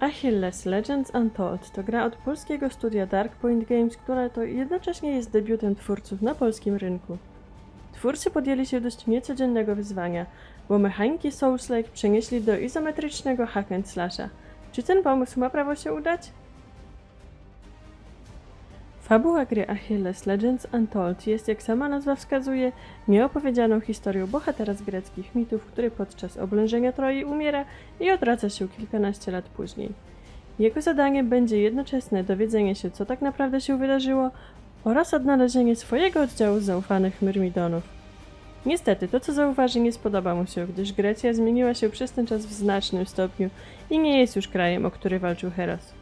Achilles Legends Untold to gra od polskiego studia Dark Point Games, która to jednocześnie jest debiutem twórców na polskim rynku. Twórcy podjęli się dość niecodziennego wyzwania, bo mechaniki Souls-like przenieśli do izometrycznego hack and slasha. Czy ten pomysł ma prawo się udać? Fabuła gry Achilles Legends Untold jest, jak sama nazwa wskazuje, nieopowiedzianą historią bohatera z greckich mitów, który podczas oblężenia Troi umiera i odwraca się kilkanaście lat później. Jego zadaniem będzie jednoczesne dowiedzenie się, co tak naprawdę się wydarzyło oraz odnalezienie swojego oddziału zaufanych Myrmidonów. Niestety, to co zauważy nie spodoba mu się, gdyż Grecja zmieniła się przez ten czas w znacznym stopniu i nie jest już krajem, o który walczył Heros.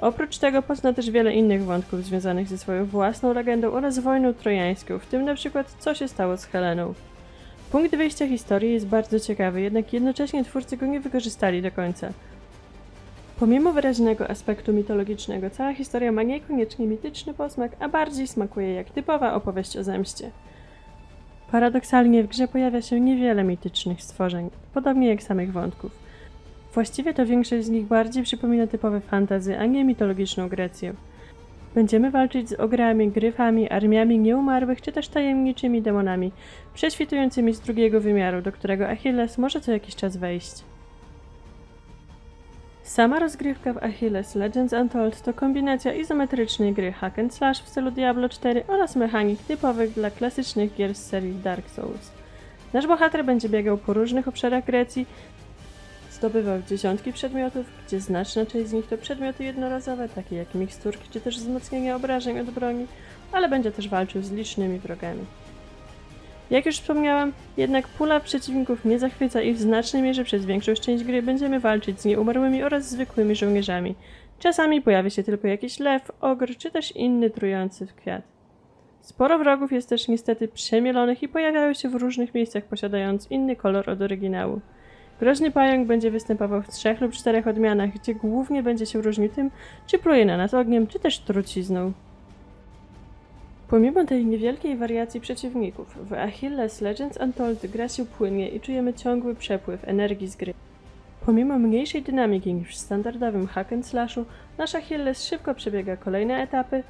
Oprócz tego pozna też wiele innych wątków związanych ze swoją własną legendą oraz wojną trojańską, w tym na przykład co się stało z Heleną. Punkt wyjścia historii jest bardzo ciekawy, jednak jednocześnie twórcy go nie wykorzystali do końca. Pomimo wyraźnego aspektu mitologicznego, cała historia ma niekoniecznie mityczny posmak, a bardziej smakuje jak typowa opowieść o zemście. Paradoksalnie w grze pojawia się niewiele mitycznych stworzeń, podobnie jak samych wątków. Właściwie to większość z nich bardziej przypomina typowe fantazy, a nie mitologiczną Grecję. Będziemy walczyć z ogrami, gryfami, armiami nieumarłych czy też tajemniczymi demonami, prześwitującymi z drugiego wymiaru, do którego Achilles może co jakiś czas wejść. Sama rozgrywka w Achilles Legends Untold to kombinacja izometrycznej gry hack and slash w stylu Diablo 4 oraz mechanik typowych dla klasycznych gier z serii Dark Souls. Nasz bohater będzie biegał po różnych obszarach Grecji, zdobywał dziesiątki przedmiotów, gdzie znaczna część z nich to przedmioty jednorazowe, takie jak miksturki czy też wzmocnienie obrażeń od broni, ale będzie też walczył z licznymi wrogami. Jak już wspomniałam, jednak pula przeciwników nie zachwyca i w znacznej mierze przez większość część gry będziemy walczyć z nieumarłymi oraz zwykłymi żołnierzami. Czasami pojawi się tylko jakiś lew, ogr czy też inny trujący kwiat. Sporo wrogów jest też niestety przemielonych i pojawiają się w różnych miejscach posiadając inny kolor od oryginału. Groźny pająk będzie występował w trzech lub czterech odmianach, gdzie głównie będzie się różnił tym, czy pluje na nas ogniem, czy też trucizną. Pomimo tej niewielkiej wariacji przeciwników, w Achilles Legends Untold gra się płynnie i czujemy ciągły przepływ energii z gry. Pomimo mniejszej dynamiki niż w standardowym hack and slashu, nasz Achilles szybko przebiega kolejne etapy,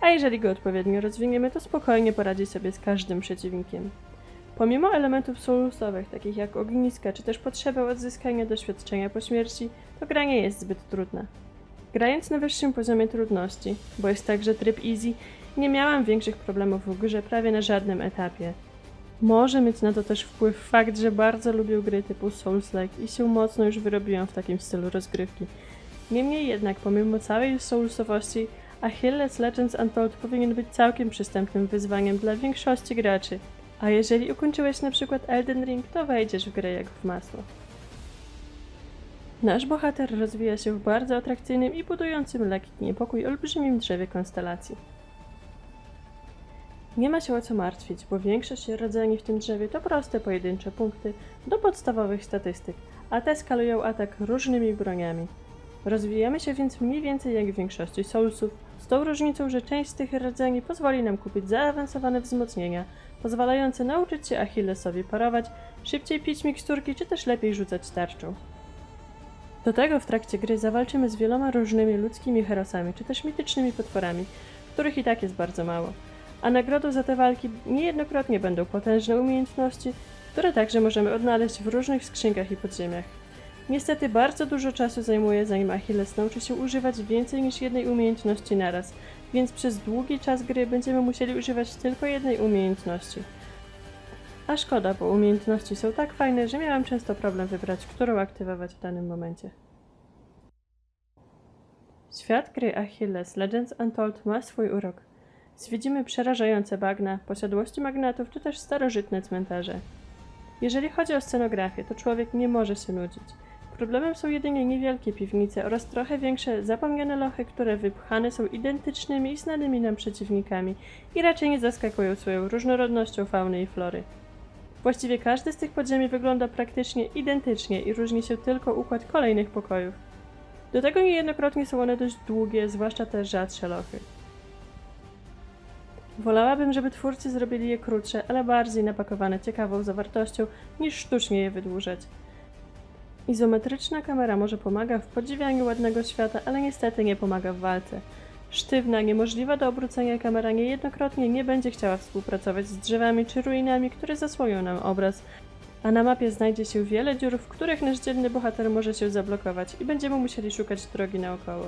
a jeżeli go odpowiednio rozwiniemy, to spokojnie poradzi sobie z każdym przeciwnikiem. Pomimo elementów soulsowych, takich jak ogniska, czy też potrzeby odzyskania doświadczenia po śmierci, to gra nie jest zbyt trudna. Grając na wyższym poziomie trudności, bo jest także tryb easy, nie miałam większych problemów w grze prawie na żadnym etapie. Może mieć na to też wpływ fakt, że bardzo lubię gry typu Souls-like i się mocno już wyrobiłam w takim stylu rozgrywki. Niemniej jednak, pomimo całej soulsowości, Achilles Legends Untold powinien być całkiem przystępnym wyzwaniem dla większości graczy, a jeżeli ukończyłeś na przykład Elden Ring, to wejdziesz w grę jak w masło. Nasz bohater rozwija się w bardzo atrakcyjnym i budującym lekki niepokój olbrzymim drzewie konstelacji. Nie ma się o co martwić, bo większość rodzeni w tym drzewie to proste pojedyncze punkty do podstawowych statystyk, a te skalują atak różnymi broniami. Rozwijamy się więc mniej więcej jak w większości Soulsów, z tą różnicą, że część z tych rdzeni pozwoli nam kupić zaawansowane wzmocnienia, pozwalające nauczyć się Achillesowi parować, szybciej pić miksturki czy też lepiej rzucać tarczą. Do tego w trakcie gry zawalczymy z wieloma różnymi ludzkimi herosami czy też mitycznymi potworami, których i tak jest bardzo mało. A nagrodą za te walki niejednokrotnie będą potężne umiejętności, które także możemy odnaleźć w różnych skrzynkach i podziemiach. Niestety bardzo dużo czasu zajmuje, zanim Achilles nauczy się używać więcej niż jednej umiejętności naraz, więc przez długi czas gry będziemy musieli używać tylko jednej umiejętności. A szkoda, bo umiejętności są tak fajne, że miałam często problem wybrać, którą aktywować w danym momencie. Świat gry Achilles Legends Untold ma swój urok. Zwiedzimy przerażające bagna, posiadłości magnatów czy też starożytne cmentarze. Jeżeli chodzi o scenografię, to człowiek nie może się nudzić. Problemem są jedynie niewielkie piwnice oraz trochę większe, zapomniane lochy, które wypchane są identycznymi i znanymi nam przeciwnikami i raczej nie zaskakują swoją różnorodnością fauny i flory. Właściwie każdy z tych podziemi wygląda praktycznie identycznie i różni się tylko układ kolejnych pokojów. Do tego niejednokrotnie są one dość długie, zwłaszcza te rzadsze lochy. Wolałabym, żeby twórcy zrobili je krótsze, ale bardziej napakowane ciekawą zawartością, niż sztucznie je wydłużać. Izometryczna kamera może pomaga w podziwianiu ładnego świata, ale niestety nie pomaga w walce. Sztywna, niemożliwa do obrócenia kamera niejednokrotnie nie będzie chciała współpracować z drzewami czy ruinami, które zasłonią nam obraz, a na mapie znajdzie się wiele dziur, w których nasz dzielny bohater może się zablokować i będziemy musieli szukać drogi naokoło.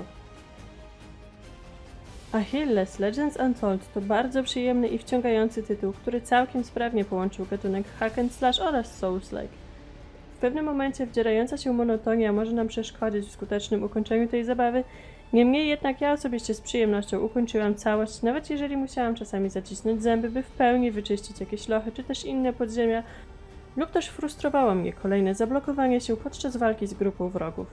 Achilles Legends Untold to bardzo przyjemny i wciągający tytuł, który całkiem sprawnie połączył gatunek hack and slash oraz souls-like. Pewnym momencie wdzierająca się monotonia może nam przeszkodzić w skutecznym ukończeniu tej zabawy, niemniej jednak ja osobiście z przyjemnością ukończyłam całość, nawet jeżeli musiałam czasami zacisnąć zęby, by w pełni wyczyścić jakieś lochy czy też inne podziemia, lub też frustrowało mnie kolejne zablokowanie się podczas walki z grupą wrogów.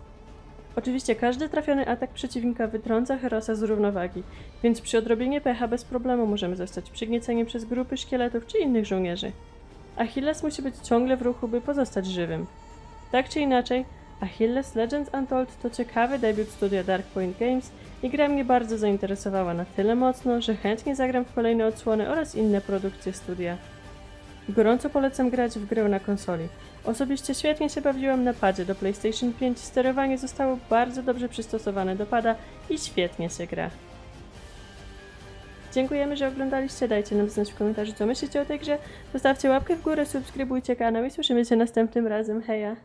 Oczywiście każdy trafiony atak przeciwnika wytrąca Herosa z równowagi, więc przy odrobinie pecha bez problemu możemy zostać przygnieceni przez grupy szkieletów czy innych żołnierzy. Achilles musi być ciągle w ruchu, by pozostać żywym. Tak czy inaczej, Achilles Legends Untold to ciekawy debiut studia Dark Point Games i gra mnie bardzo zainteresowała na tyle mocno, że chętnie zagram w kolejne odsłony oraz inne produkcje studia. Gorąco polecam grać w grę na konsoli. Osobiście świetnie się bawiłam na padzie do PlayStation 5, sterowanie zostało bardzo dobrze przystosowane do pada i świetnie się gra. Dziękujemy, że oglądaliście, dajcie nam znać w komentarzu co myślicie o tej grze, zostawcie łapkę w górę, subskrybujcie kanał i słyszymy się następnym razem, heja!